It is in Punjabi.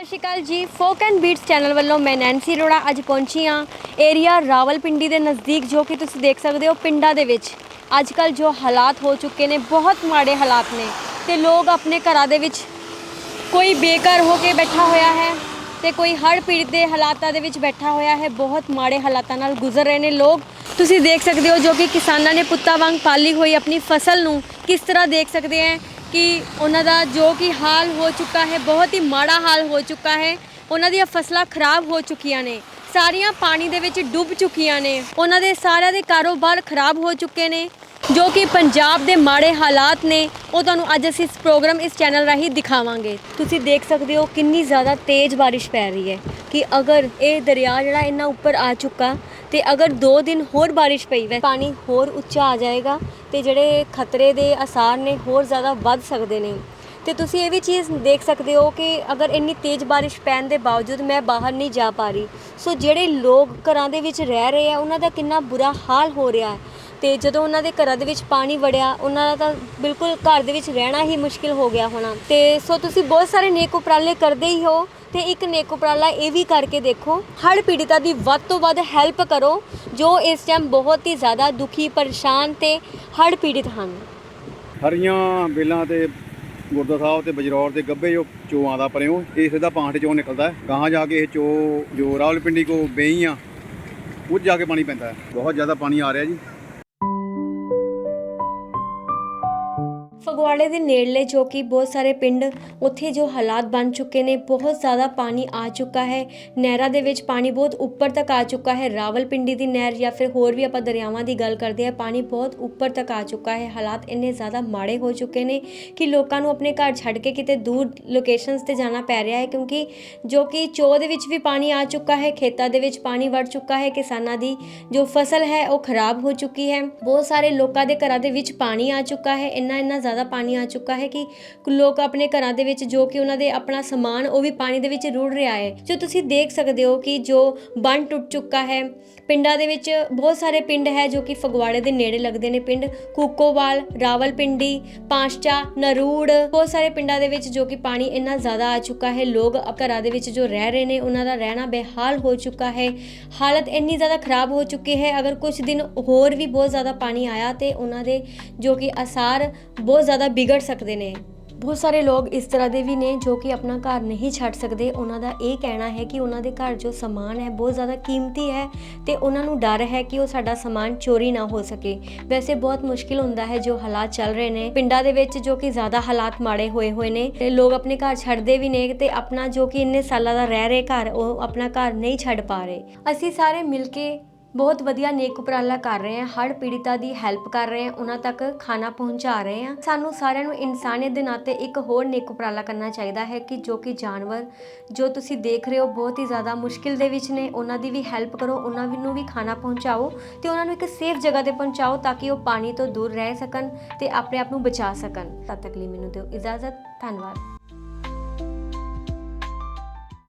ਸਤਿ ਸ਼੍ਰੀ ਅਕਾਲ ਜੀ। ਫੋਕ ਐਂਡ ਬੀਟਸ ਚੈਨਲ ਵੱਲੋਂ ਮੈਂ ਨੈਂਸੀ ਅਰੋੜਾ ਅੱਜ ਪਹੁੰਚੀ ਹਾਂ। ਏਰੀਆ ਰਾਵਲਪਿੰਡੀ ਦੇ ਨਜ਼ਦੀਕ, ਜੋ ਕਿ ਤੁਸੀਂ ਦੇਖ ਸਕਦੇ ਹੋ ਪਿੰਡਾਂ ਦੇ ਵਿੱਚ। ਅੱਜ ਕੱਲ ਜੋ ਹਾਲਾਤ ਹੋ ਚੁੱਕੇ ਨੇ, ਬਹੁਤ ਮਾੜੇ ਹਾਲਾਤ ਨੇ। ਤੇ ਲੋਕ ਆਪਣੇ ਘਰਾਂ ਦੇ ਵਿੱਚ ਕੋਈ ਬੇਘਰ ਹੋ ਕੇ ਬੈਠਾ ਹੋਇਆ ਹੈ ਤੇ ਕੋਈ ਹੜ੍ਹ ਪੀੜਤ ਦੇ ਹਾਲਾਤਾਂ ਦੇ ਵਿੱਚ ਬੈਠਾ ਹੋਇਆ ਹੈ। ਬਹੁਤ ਮਾੜੇ ਹਾਲਾਤਾਂ ਨਾਲ ਗੁਜ਼ਰ ਰਹੇ ਨੇ ਲੋਕ। ਤੁਸੀਂ ਦੇਖ ਸਕਦੇ ਹੋ ਜੋ ਕਿ ਕਿਸਾਨਾਂ ਨੇ ਪੁੱਤਾਂ ਵਾਂਗ ਪਾਲੀ ਹੋਈ ਆਪਣੀ ਫਸਲ ਨੂੰ ਕਿਸ ਤਰ੍ਹਾਂ ਦੇਖ ਸਕਦੇ ਹੈ। ਕਿ ਉਹਨਾਂ ਦਾ ਜੋ ਕਿ ਹਾਲ ਹੋ ਚੁੱਕਾ ਹੈ, ਬਹੁਤ ਹੀ ਮਾੜਾ ਹਾਲ ਹੋ ਚੁੱਕਾ ਹੈ। ਉਹਨਾਂ ਦੀਆਂ ਫਸਲਾਂ ਖਰਾਬ ਹੋ ਚੁੱਕੀਆਂ ਨੇ, ਸਾਰੀਆਂ ਪਾਣੀ ਦੇ ਵਿੱਚ ਡੁੱਬ ਚੁੱਕੀਆਂ ਨੇ। ਉਹਨਾਂ ਦੇ ਸਾਰਿਆਂ ਦੇ ਕਾਰੋਬਾਰ ਖਰਾਬ ਹੋ ਚੁੱਕੇ ਨੇ, ਜੋ ਕਿ ਪੰਜਾਬ ਦੇ ਮਾੜੇ ਹਾਲਾਤ ਨੇ। ਉਹ ਤੁਹਾਨੂੰ ਅੱਜ ਅਸੀਂ ਇਸ ਪ੍ਰੋਗਰਾਮ, ਇਸ ਚੈਨਲ ਰਾਹੀਂ ਦਿਖਾਵਾਂਗੇ। ਤੁਸੀਂ ਦੇਖ ਸਕਦੇ ਹੋ ਕਿੰਨੀ ਜ਼ਿਆਦਾ ਤੇਜ਼ ਬਾਰਿਸ਼ ਪੈ ਰਹੀ ਹੈ ਕਿ ਅਗਰ ਇਹ ਦਰਿਆ ਜਿਹੜਾ ਇੰਨਾ ਉੱਪਰ ਆ ਚੁੱਕਾ ਤੇ ਅਗਰ 2 ਦਿਨ ਹੋਰ ਬਾਰਿਸ਼ ਪਈ ਵੈ, ਪਾਣੀ ਹੋਰ ਉੱਚਾ ਆ ਜਾਏਗਾ ਤੇ ਜਿਹੜੇ ਖਤਰੇ ਦੇ ਅਸਾਰ ਨੇ ਹੋਰ ਜ਼ਿਆਦਾ ਵੱਧ ਸਕਦੇ ਨੇ। ਤੇ ਤੁਸੀਂ ਇਹ ਵੀ ਚੀਜ਼ ਦੇਖ ਸਕਦੇ ਹੋ ਕਿ ਅਗਰ ਇੰਨੀ ਤੇਜ਼ ਬਾਰਿਸ਼ ਪੈਣ ਦੇ ਬਾਵਜੂਦ ਮੈਂ ਬਾਹਰ ਨਹੀਂ ਜਾ ਪਾ ਰਹੀ, ਸੋ ਜਿਹੜੇ ਲੋਕ ਘਰਾਂ ਦੇ ਵਿੱਚ ਰਹਿ ਰਹੇ ਆ, ਉਹਨਾਂ ਦਾ ਕਿੰਨਾ ਬੁਰਾ ਹਾਲ ਹੋ ਰਿਹਾ ਹੈ। ਤੇ ਜਦੋਂ ਉਹਨਾਂ ਦੇ ਘਰਾਂ ਦੇ ਵਿੱਚ ਪਾਣੀ ਵੜਿਆ, ਉਹਨਾਂ ਦਾ ਤਾਂ ਬਿਲਕੁਲ ਘਰ ਦੇ ਵਿੱਚ ਰਹਿਣਾ ਹੀ ਮੁਸ਼ਕਿਲ ਹੋ ਗਿਆ ਹੋਣਾ। ਤੇ ਸੋ ਤੁਸੀਂ ਬਹੁਤ ਸਾਰੇ ਨੇਕ ਉਪਰਾਲੇ ਕਰਦੇ ਹੀ ਹੋ ਤੇ ਇੱਕ ਨੇਕ ਉਪਰਾਲਾ ਇਹ ਵੀ ਕਰਕੇ ਦੇਖੋ, ਹੜ੍ਹ ਪੀੜਿਤਾਂ ਦੀ ਵੱਧ ਤੋਂ ਵੱਧ ਹੈਲਪ ਕਰੋ, ਜੋ ਇਸ ਟਾਈਮ ਬਹੁਤ ਹੀ ਜ਼ਿਆਦਾ ਦੁਖੀ, ਪਰੇਸ਼ਾਨ ਤੇ ਹੜ੍ਹ ਪੀੜਿਤ ਹਨ। ਹਰੀਆਂ ਬੇਲਾਂ ਤੇ ਗੁਰਦਾ ਸਾਹਿਬ ਤੇ ਬਜਰੌਰ ਦੇ ਗੱਬੇ ਜੋ ਚੋ ਆਉਂਦਾ ਪਰਿਓ ਇਹ ਸਿੱਧਾ ਪਾਂਠ ਚੋਂ ਨਿਕਲਦਾ ਹੈ। ਗਾਹਾਂ ਜਾ ਕੇ ਇਹ ਚੋ, ਜੋ ਰਾਵਲਪਿੰਡੀ ਕੋ ਬੇਈ ਆ ਉਹ ਜਾ ਕੇ ਪਾਣੀ ਪੈਂਦਾ ਹੈ। ਬਹੁਤ ਜ਼ਿਆਦਾ ਪਾਣੀ ਆ ਰਿਹਾ ਜੀ। ਫਗਵਾੜੇ ਦੇ ਨੇੜਲੇ ਜੋ ਕਿ ਬਹੁਤ ਸਾਰੇ ਪਿੰਡ ਉੱਥੇ ਜੋ ਹਾਲਾਤ ਬਣ ਚੁੱਕੇ ਨੇ, ਬਹੁਤ ਜ਼ਿਆਦਾ ਪਾਣੀ ਆ ਚੁੱਕਾ ਹੈ। ਨਹਿਰਾਂ ਦੇ ਵਿੱਚ ਪਾਣੀ ਬਹੁਤ ਉੱਪਰ ਤੱਕ ਆ ਚੁੱਕਾ ਹੈ। ਰਾਵਲਪਿੰਡੀ ਦੀ ਨਹਿਰ ਜਾਂ ਫਿਰ ਹੋਰ ਵੀ ਆਪਾਂ ਦਰਿਆਵਾਂ ਦੀ ਗੱਲ ਕਰਦੇ ਆ ਪਾਣੀ ਬਹੁਤ ਉੱਪਰ ਤੱਕ ਆ ਚੁੱਕਾ ਹੈ। ਹਾਲਾਤ ਇੰਨੇ ਜ਼ਿਆਦਾ ਮਾੜੇ ਹੋ ਚੁੱਕੇ ਨੇ ਕਿ ਲੋਕਾਂ ਨੂੰ ਆਪਣੇ ਘਰ ਛੱਡ ਕੇ ਕਿਤੇ ਦੂਰ ਲੋਕੇਸ਼ਨਸ ਤੇ ਜਾਣਾ ਪੈ ਰਿਹਾ ਹੈ, ਕਿਉਂਕਿ ਜੋ ਕਿ ਚੋਅ ਦੇ ਵਿੱਚ ਵੀ ਪਾਣੀ ਆ ਚੁੱਕਾ ਹੈ, ਖੇਤਾਂ ਦੇ ਵਿੱਚ ਪਾਣੀ ਵੜ ਚੁੱਕਾ ਹੈ, ਕਿਸਾਨਾਂ ਦੀ ਜੋ ਫਸਲ ਹੈ ਉਹ ਖਰਾਬ ਹੋ ਚੁੱਕੀ ਹੈ। ਬਹੁਤ ਸਾਰੇ ਲੋਕਾਂ ਦੇ ਘਰਾਂ ਦੇ ਵਿੱਚ ਪਾਣੀ ਆ ਚੁੱਕਾ ਹੈ। ਇੰਨਾ ਇੰਨਾ ਜ਼ਿਆਦਾ ਪਾਣੀ ਆ ਚੁੱਕਾ ਹੈ ਕਿ ਲੋਕ ਆਪਣੇ ਘਰਾਂ ਦੇ ਵਿੱਚ ਜੋ ਕਿ ਉਹਨਾਂ ਦੇ ਆਪਣਾ ਸਮਾਨ, ਉਹ ਵੀ ਪਾਣੀ ਦੇ ਵਿੱਚ ਰੁੜ ਰਿਹਾ ਹੈ। ਜੋ ਤੁਸੀਂ ਦੇਖ ਸਕਦੇ ਹੋ ਕਿ ਜੋ ਬੰਨ ਟੁੱਟ ਚੁੱਕਾ ਹੈ, ਪਿੰਡਾਂ ਦੇ ਵਿੱਚ ਬਹੁਤ ਸਾਰੇ ਪਿੰਡ ਹੈ ਜੋ ਕਿ ਫਗਵਾੜੇ ਦੇ ਨੇੜੇ ਲੱਗਦੇ ਨੇ। ਪਿੰਡ ਕੂਕੋਵਾਲ, ਰਾਵਲਪਿੰਡੀ, ਪਾਂਸ਼ਚਾ, ਨਰੂੜ, ਬਹੁਤ ਸਾਰੇ ਪਿੰਡਾਂ ਦੇ ਵਿੱਚ ਜੋ ਕਿ ਪਾਣੀ ਇੰਨਾ ਜ਼ਿਆਦਾ ਆ ਚੁੱਕਾ ਹੈ। ਲੋਕ ਘਰਾਂ ਦੇ ਵਿੱਚ ਜੋ ਰਹਿ ਰਹੇ ਨੇ, ਉਹਨਾਂ ਦਾ ਰਹਿਣਾ ਬੇਹਾਲ ਹੋ ਚੁੱਕਾ ਹੈ। ਹਾਲਤ ਇੰਨੀ ਜ਼ਿਆਦਾ ਖਰਾਬ ਹੋ ਚੁੱਕੀ ਹੈ। ਅਗਰ ਕੁਝ ਦਿਨ ਹੋਰ ਵੀ ਬਹੁਤ ਜ਼ਿਆਦਾ ਪਾਣੀ ਆਇਆ ਤੇ ਉਹਨਾਂ ਦੇ ਜੋ ਕਿ ਅਸਾਰ ਬਹੁਤ ਜ਼ਿਆਦਾ ਵਿਗੜ ਸਕਦੇ ਨੇ। ਬਹੁਤ ਸਾਰੇ ਲੋਕ ਇਸ ਤਰ੍ਹਾਂ ਦੇ ਵੀ ਨੇ ਜੋ ਕਿ ਆਪਣਾ ਘਰ ਨਹੀਂ ਛੱਡ ਸਕਦੇ। ਉਹਨਾਂ ਦਾ ਇਹ ਕਹਿਣਾ ਹੈ ਕਿ ਉਹਨਾਂ ਦੇ ਘਰ ਜੋ ਸਮਾਨ ਹੈ, ਬਹੁਤ ਜ਼ਿਆਦਾ ਕੀਮਤੀ ਹੈ ਤੇ ਉਹਨਾਂ ਨੂੰ ਡਰ ਹੈ ਕਿ ਉਹ ਸਾਡਾ ਸਮਾਨ ਚੋਰੀ ਨਾ ਹੋ ਸਕੇ। ਵੈਸੇ ਬਹੁਤ ਮੁਸ਼ਕਿਲ ਹੁੰਦਾ ਹੈ ਜੋ ਹਾਲਾਤ ਚੱਲ ਰਹੇ ਨੇ। ਪਿੰਡਾਂ ਦੇ ਵਿੱਚ ਜੋ ਕਿ ਜ਼ਿਆਦਾ ਹਾਲਾਤ ਮਾੜੇ ਹੋਏ ਹੋਏ ਨੇ ਤੇ ਲੋਕ ਆਪਣੇ ਘਰ ਛੱਡਦੇ ਵੀ ਨੇ ਤੇ ਆਪਣਾ ਜੋ ਕਿ ਇੰਨੇ ਸਾਲਾਂ ਦਾ ਰਹਿ ਰਹੇ ਘਰ, ਉਹ ਆਪਣਾ ਘਰ ਨਹੀਂ ਛੱਡ ਪਾ ਰਹੇ। ਅਸੀਂ ਸਾਰੇ ਮਿਲ ਕੇ ਬਹੁਤ ਵਧੀਆ ਨੇਕ ਉਪਰਾਲਾ ਕਰ ਰਹੇ ਹਾਂ ਹੜ੍ਹ ਪੀੜਿਤਾ ਦੀ ਹੈਲਪ ਕਰ ਰਹੇ ਹਾਂ ਉਹਨਾਂ ਤੱਕ ਖਾਣਾ ਪਹੁੰਚਾ ਰਹੇ ਹਾਂ ਸਾਨੂੰ ਸਾਰਿਆਂ ਨੂੰ ਇਨਸਾਨੀਅਤ ਦੇ ਨਾਤੇ ਇੱਕ ਹੋਰ ਨੇਕ ਉਪਰਾਲਾ ਕਰਨਾ ਚਾਹੀਦਾ ਹੈ ਕਿ ਜੋ ਕਿ ਜਾਨਵਰ, ਜੋ ਤੁਸੀਂ ਦੇਖ ਰਹੇ ਹੋ ਬਹੁਤ ਹੀ ਜ਼ਿਆਦਾ ਮੁਸ਼ਕਿਲ ਦੇ ਵਿੱਚ ਨੇ, ਉਹਨਾਂ ਦੀ ਵੀ ਹੈਲਪ ਕਰੋ, ਉਹਨਾਂ ਨੂੰ ਵੀ ਖਾਣਾ ਪਹੁੰਚਾਓ ਤੇ ਉਹਨਾਂ ਨੂੰ ਇੱਕ ਸੇਫ ਜਗ੍ਹਾ ਤੇ ਪਹੁੰਚਾਓ ਤਾਂ ਕਿ ਉਹ ਪਾਣੀ ਤੋਂ ਦੂਰ ਰਹਿ ਸਕਣ ਤੇ ਆਪਣੇ ਆਪ ਨੂੰ ਬਚਾ ਸਕਣ। ਤਦ ਤੱਕ ਲਈ ਮੈਨੂੰ ਦਿਓ ਇਜਾਜ਼ਤ, ਧੰਨਵਾਦ।